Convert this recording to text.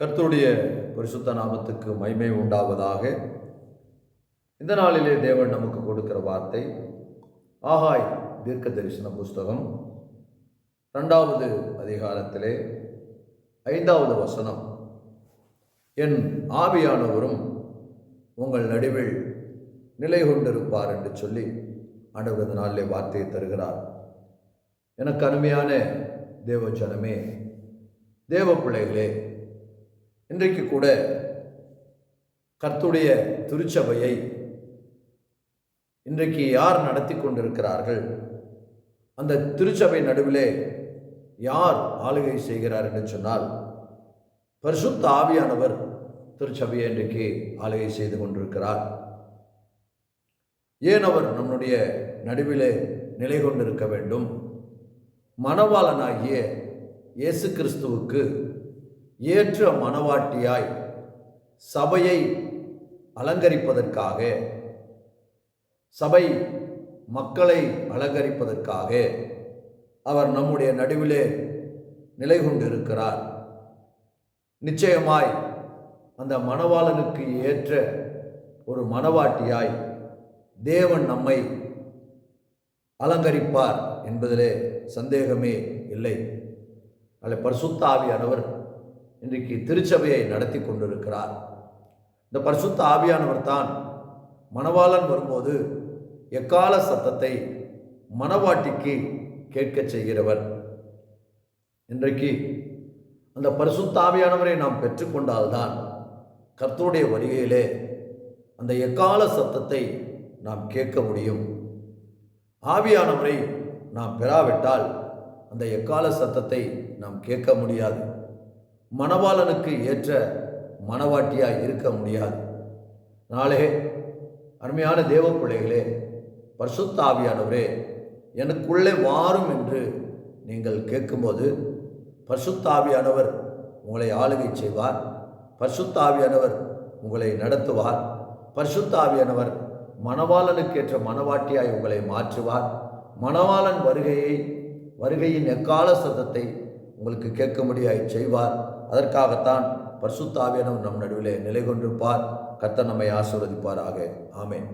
கர்த்தருடைய பரிசுத்த நாமத்துக்கு மைமை உண்டாவதாக. இந்த நாளிலே தேவன் நமக்கு கொடுக்கிற வார்த்தை ஆகாய் தீர்க்க தரிசன புஸ்தகம் ரெண்டாவது அதிகாரத்திலே ஐந்தாவது வசனம். என் ஆவியானவரும் உங்கள் நடுவில் நிலை கொண்டிருப்பார் என்று சொல்லி ஆண்டவரது நாளிலே வார்த்தையை தருகிறார். எனக்கு அருமையான தேவ ஜனமே தேவ பிள்ளைகளே இன்றைக்கு கூட கர்த்துடைய திருச்சபையை இன்றைக்கு யார் நடத்தி கொண்டிருக்கிறார்கள்? அந்த திருச்சபை நடுவிலே யார் ஆளுகை செய்கிறார் என்று சொன்னால் பரிசுத்த ஆவியானவர் திருச்சபையை இன்றைக்கு ஆளுகை செய்து கொண்டிருக்கிறார். ஏன் அவர் நம்முடைய நடுவிலே நிலை கொண்டிருக்க வேண்டும்? மணவாளனாகிய இயேசு கிறிஸ்துவுக்கு ஏற்ற மணவாட்டியாய் சபையை அலங்கரிப்பதற்காக சபை மக்களை அலங்கரிப்பதற்காக அவர் நம்முடைய நடுவிலே நிலை கொண்டிருக்கிறார். நிச்சயமாய் அந்த மணவாளனுக்கு ஏற்ற ஒரு மணவாட்டியாய் தேவன் நம்மை அலங்கரிப்பார் என்பதிலே சந்தேகமே இல்லை. அதில் பரிசுத்தாவியானவர் இன்றைக்கு திருச்சபையை நடத்தி கொண்டிருக்கிறார். இந்த பரிசுத்த ஆவியானவர் தான் மணவாளன் வரும்போது எக்கால சத்தத்தை மணவாட்டிக்கு கேட்கச் செய்கிறவர். இன்றைக்கு அந்த பரிசுத்த ஆவியானவரை நாம் பெற்றுக்கொண்டால்தான் கர்த்தருடைய வருகையிலே அந்த எக்கால சத்தத்தை நாம் கேட்க முடியும். ஆவியானவரை நாம் பெறாவிட்டால் அந்த எக்கால சத்தத்தை நாம் கேட்க முடியாது. மணவாளனுக்கு ஏற்ற மணவாட்டியாய் இருக்க முடியாது. நாளே அருமையான தேவ பிள்ளைகளே பர்சுத்தாவியானவரே எனக்குள்ளே வாரும் என்று நீங்கள் கேட்கும்போது பர்சுத்தாவியானவர் உங்களை ஆளுகை செய்வார் பர்சுத்தாவியானவர் உங்களை நடத்துவார் பர்சுத்தாவியானவர் மணவாளனுக்கேற்ற மணவாட்டியாய் உங்களை மாற்றுவார் மணவாளன் வருகையை வருகையின் எக்கால சத்தத்தை உங்களுக்கு கேட்கும்படியாய் செய்வார். அதற்காகத்தான் பர்சுத்தாவியனும் நம் நடுவிலே நிலை கொண்டிருப்பார் கர்த்தர் நம்மை ஆசீர்வதிப்பாராக. ஆமேன்.